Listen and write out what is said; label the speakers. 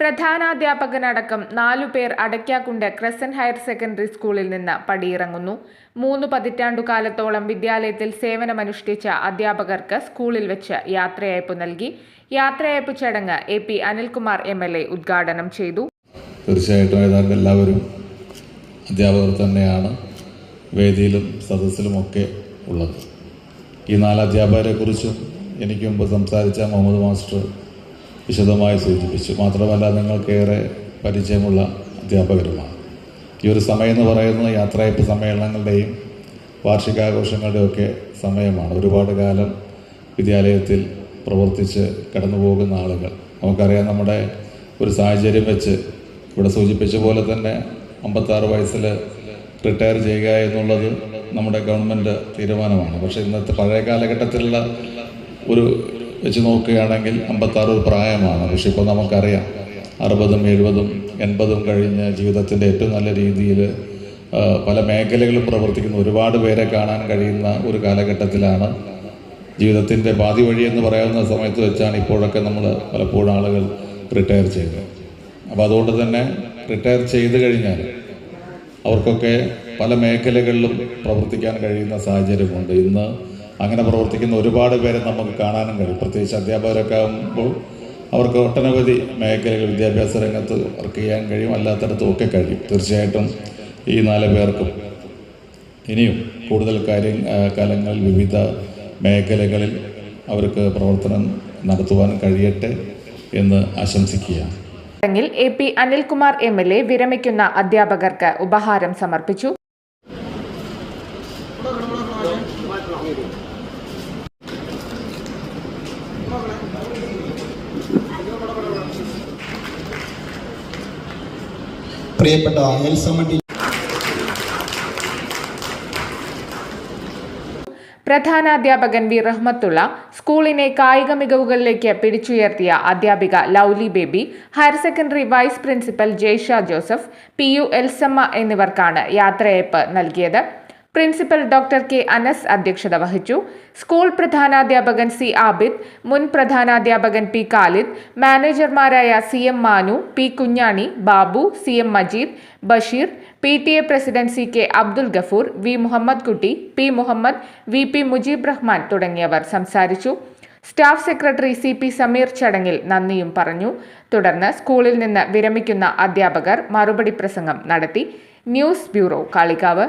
Speaker 1: പ്രധാനാധ്യാപകനടക്കം നാലു പേർ Adakkakundu crescent higher secondary സ്കൂളിൽ നിന്ന് പടിയിറങ്ങുന്നു. മൂന്ന് പതിറ്റാണ്ടുകാലത്തോളം വിദ്യാലയത്തിൽ സേവനമനുഷ്ഠിച്ച അധ്യാപകർക്ക് സ്കൂളിൽ വെച്ച് യാത്രയയപ്പ് നൽകി. യാത്രയയപ്പ് ചടങ്ങ് A P Anilkumar M L A ഉദ്ഘാടനം ചെയ്തു.
Speaker 2: തീർച്ചയായിട്ടും എല്ലാവരും അധ്യാപകർ തന്നെയാണ് വേദിയിലും സദസ്സിലുമൊക്കെ ഉള്ളത്. ഈ നാല് അധ്യാപകരെക്കുറിച്ചും എനിക്ക് മുമ്പ് സംസാരിച്ച മുഹമ്മദ് മാസ്റ്റർ വിശദമായി സൂചിപ്പിച്ചു. മാത്രമല്ല നിങ്ങൾക്കേറെ പരിചയമുള്ള അധ്യാപകരുമാണ്. ഈ ഒരു സമയം എന്ന് പറയുന്നത് യാത്രയപ്പ് സമ്മേളനങ്ങളുടെയും വാർഷികാഘോഷങ്ങളുടെയൊക്കെ സമയമാണ്. ഒരുപാട് കാലം വിദ്യാലയത്തിൽ പ്രവർത്തിച്ച് കടന്നു പോകുന്ന ആളുകൾ. നമുക്കറിയാം നമ്മുടെ ഒരു സാഹചര്യം വെച്ച് ഇവിടെ സൂചിപ്പിച്ച പോലെ തന്നെ അമ്പത്താറ് വയസ്സിൽ റിട്ടയർ ചെയ്യുക എന്നുള്ളത് നമ്മുടെ ഗവൺമെന്റ് തീരുമാനമാണ്. പക്ഷേ ഇന്നത്തെ പഴയ കാലഘട്ടത്തിലുള്ള ഒരു വെച്ച് നോക്കുകയാണെങ്കിൽ അമ്പത്താറ് പ്രായമാണ്. പക്ഷെ ഇപ്പോൾ നമുക്കറിയാം അറുപതും എഴുപതും എൺപതും കഴിഞ്ഞ് ജീവിതത്തിന്റെ ഏറ്റവും നല്ല രീതിയിൽ പല മേഖലകളും പ്രവർത്തിക്കുന്ന ഒരുപാട് പേരെ കാണാൻ കഴിയുന്ന ഒരു കാലഘട്ടത്തിലാണ് ജീവിതത്തിന്റെ പാതി വഴി എന്ന് പറയാവുന്ന സമയത്ത് വെച്ചാണ് ഇപ്പോഴൊക്കെ നമ്മൾ പലപ്പോഴും ആളുകൾ റിട്ടയർ ചെയ്യുന്നത്. അപ്പോൾ അതുകൊണ്ട് തന്നെ റിട്ടയർ ചെയ്ത് കഴിഞ്ഞാൽ അവർക്കൊക്കെ പല മേഖലകളിലും പ്രവർത്തിക്കാൻ കഴിയുന്ന സാഹചര്യമുണ്ട്. ഇന്ന് അങ്ങനെ പ്രവർത്തിക്കുന്ന ഒരുപാട് പേരെ നമുക്ക് കാണാനും കഴിയും. പ്രത്യേകിച്ച് അധ്യാപകരൊക്കെ ആകുമ്പോൾ അവർക്ക് ഒട്ടനവധി മേഖലകൾ വിദ്യാഭ്യാസ രംഗത്ത് വർക്ക് ചെയ്യാൻ കഴിയും അല്ലാത്തടത്തും ഒക്കെ കഴിയും. തീർച്ചയായിട്ടും ഈ നാല് പേർക്കും ഇനിയും കൂടുതൽ കാര്യം കാലങ്ങളിൽ വിവിധ മേഖലകളിൽ അവർക്ക് പ്രവർത്തനം നടത്തുവാൻ കഴിയട്ടെ എന്ന് ആശംസിക്കുകയാണ്.
Speaker 1: ചടങ്ങിൽ A P Anilkumar M L A വിരമിക്കുന്ന അധ്യാപകർക്ക് ഉപഹാരം സമർപ്പിച്ചു.
Speaker 3: പ്രിയപ്പെട്ട ടീച്ചർ
Speaker 1: പ്രധാനാധ്യാപകൻ വി റഹ്മത്തുള്ള സ്കൂളിനെ കായിക മികവുകളിലേക്ക് പിടിച്ചുയർത്തിയ അധ്യാപിക Lovely Baby higher secondary vice principal Jaisha Joseph P U Elsamma എന്നിവർക്കാണ് യാത്രയയപ്പ് നൽകിയത്. പ്രിൻസിപ്പൽ ഡോക്ടർ കെ അനസ് അധ്യക്ഷത വഹിച്ചു. സ്കൂൾ പ്രധാനാധ്യാപകൻ സി ആബിദ് മുൻ പ്രധാനാധ്യാപകൻ P Khalid മാനേജർമാരായ C M Manu P Kunjani Babu C M Majeed Basheer P T A president C K Abdul Gafoor V Muhammad Kutty P Muhammad V P Mujeeb Rahman തുടങ്ങിയവർ സംസാരിച്ചു. Staff secretary C P Sameer ചടങ്ങിൽ നന്ദിയും പറഞ്ഞു. തുടർന്ന് സ്കൂളിൽ നിന്ന് വിരമിക്കുന്ന അധ്യാപകർ മറുപടി പ്രസംഗം നടത്തി. News bureau Kalikavu.